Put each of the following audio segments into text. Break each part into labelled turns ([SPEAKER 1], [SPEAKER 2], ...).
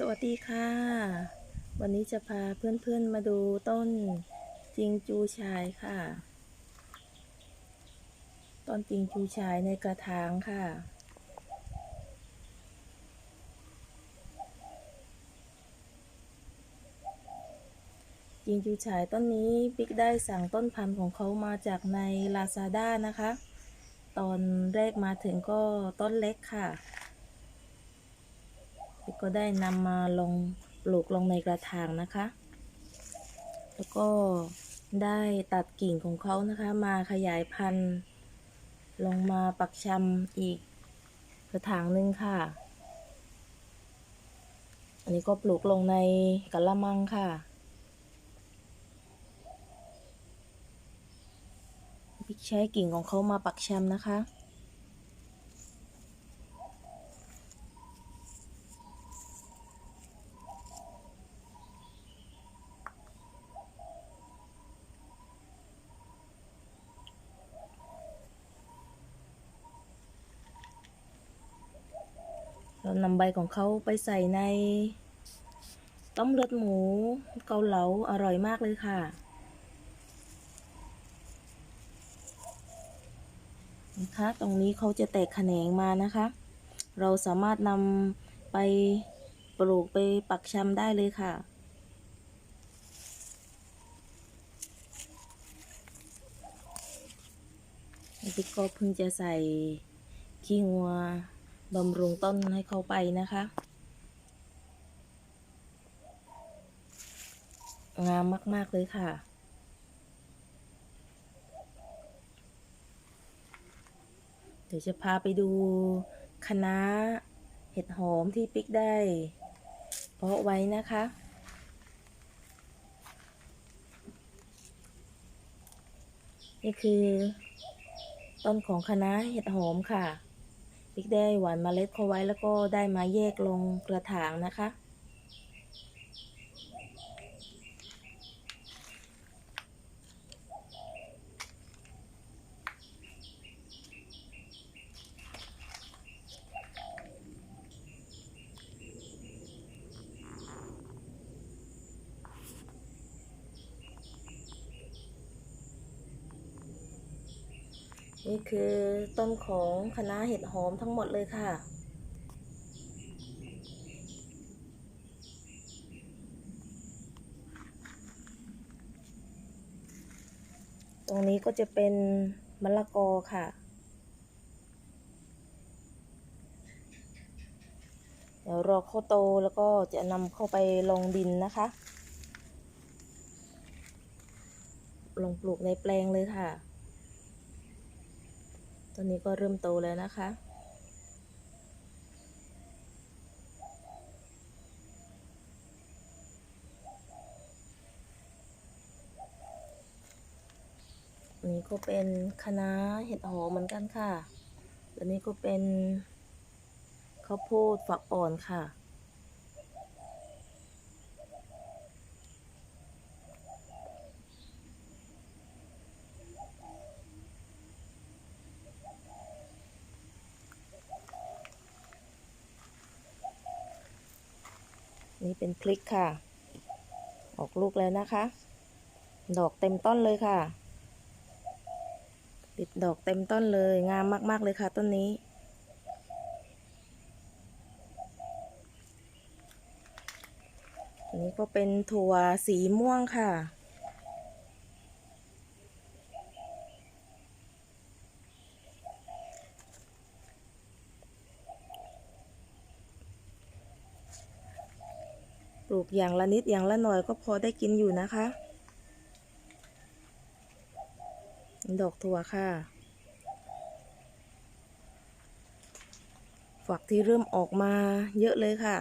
[SPEAKER 1] สวัสดีค่ะ วันนี้จะพาเพื่อนๆมาดูต้นจิงจูชายค่ะ ต้นจิงจูชายในกระถางค่ะ จิงจูชายต้นนี้ปิ๊กได้สั่งต้นพันธุ์ของเขามาจากใน Lazada นะคะ ตอนแรกมาถึงก็ต้นเล็กค่ะ แล้วก็ได้นำมาลงปลูกลงในกระถางนะคะ แล้วก็ได้ตัดกิ่งของเขานะคะ มาขยายพันธุ์ ลงมาปักชำอีกกระถางหนึ่งค่ะ อันนี้ก็ปลูกลงในกะละมังค่ะพิกใช้กิ่งของเขามาปักชำนะคะ เรานำใบของเขาไปใส่ใน ต้มเลือดหมู เกาเหลาอร่อยมากเลยค่ะ นะคะตรงนี้เขาจะแตกแขนงมานะคะ เราสามารถนำไปปลูกไปปักชำได้เลยค่ะพี่ก็เพิ่งจะใส่ขี้งัว บำรุงต้นให้เขาไปนะคะ งามมาก ๆ เลยค่ะ เดี๋ยวจะพาไปดูคณะน้าเห็ดหอมที่ปิ๊กได้ เพาะไว้นะคะนี่คือต้นของคณะเห็ดหอมค่ะ พริกได้หวานเมล็ดเขาไว้แล้วก็ได้มาแยกลงกระถางนะคะ นี่คือต้นของคณะเห็ดหอมทั้งหมดเลยค่ะ ตรงนี้ก็จะเป็นมะละกอค่ะเดี๋ยวรอเขาโตแล้วก็จะนำเข้าไปลงดินนะคะ ลงปลูกในแปลงเลยค่ะ ตอนนี้ก็เริ่มโตแล้วนะคะ นี่ก็เป็นคะน้าเห็ดหอมเหมือนกันค่ะ แล้วนี่ก็เป็นข้าวโพดฝักอ่อนค่ะ นี่เป็นพริกค่ะ ออกลูกแล้วนะคะ ดอกเต็มต้นเลยค่ะ ติดดอกเต็มต้นเลย งามมาก ๆ เลยค่ะต้นนี้ อันนี้ก็เป็นถั่วสีม่วงค่ะ ลูกอย่างละนิดอย่างละหน่อยก็พอได้กินอยู่นะคะ ดอกถั่วค่ะ ฝักที่เริ่มออกมาเยอะเลยค่ะ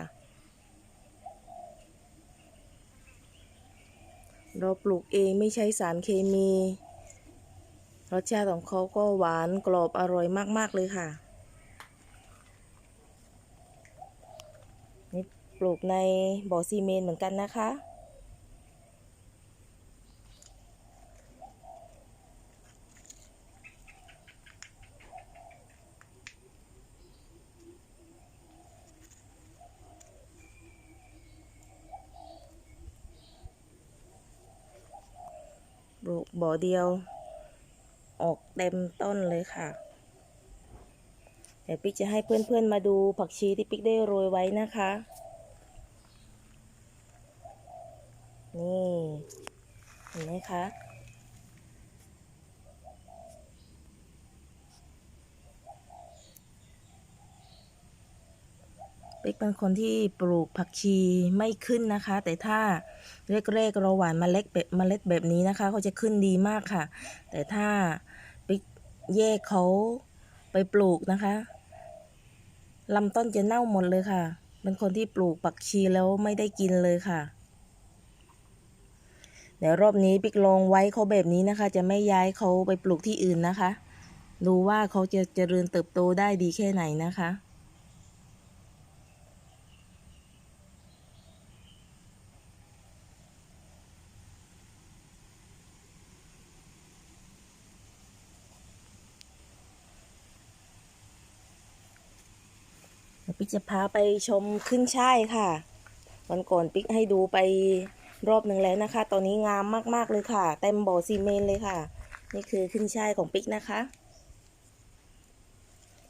[SPEAKER 1] เราปลูกเองไม่ใช้สารเคมี รสชาติของเขาก็หวานกรอบอร่อยมาก ๆ เลยค่ะ ลูกในบ่อซีเมนเหมือนกันนะคะ ปลูกบ่อเดียว ออกเต็มต้นเลยค่ะเดี๋ยวปิ๊กจะให้เพื่อนๆมาดูผักชีที่ปิ๊กได้โรยไว้นะคะ นี่เห็นไหมคะเปิ๊กเป็นคนที่ปลูกผักชีไม่ขึ้นนะคะ แต่ถ้าแรกๆเราหว่านเมล็ดแบบเมล็ดแบบนี้นะคะเขาจะขึ้นดีมากค่ะ แต่ถ้าปิ๊กแยกเขาไปปลูกนะคะลำต้นจะเน่าหมดเลยค่ะ เป็นคนที่ปลูกผักชีแล้วไม่ได้กินเลยค่ะ ดี๋ยวรอบนี้ปิ๊กลองไว้เขาแบบนี้นะคะ จะไม่ย้ายเขาไปปลูกที่อื่นนะคะ ดูว่าเขาจะเจริญเติบโตได้ดีแค่ไหนนะคะปิ๊กจะพาไปชมขึ้นช่ายค่ะ วันก่อนปิ๊กให้ดูไป รอบหนึ่งแล้วนะคะ ตอนนี้งามมากๆเลยค่ะ เต็มบ่อซีเมนเลยค่ะ นี่คือขึ้นช่ายของปิ๊กนะคะ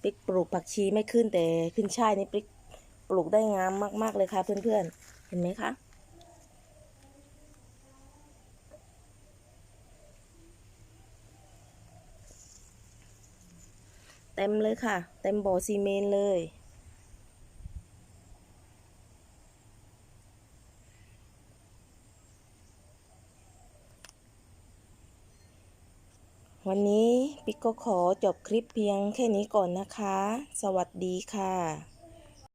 [SPEAKER 1] ปิ๊กปลูกผักชีไม่ขึ้นแต่ขึ้นช่ายนี่ปิ๊กปลูกได้งามมากๆเลยค่ะ เพื่อนๆ เห็นไหมคะเต็มเลยค่ะ เต็มบ่อซีเมนเลย วันนี้ปิ๊กก็ขอจบคลิปเพียงแค่นี้ก่อนนะคะ สวัสดีค่ะ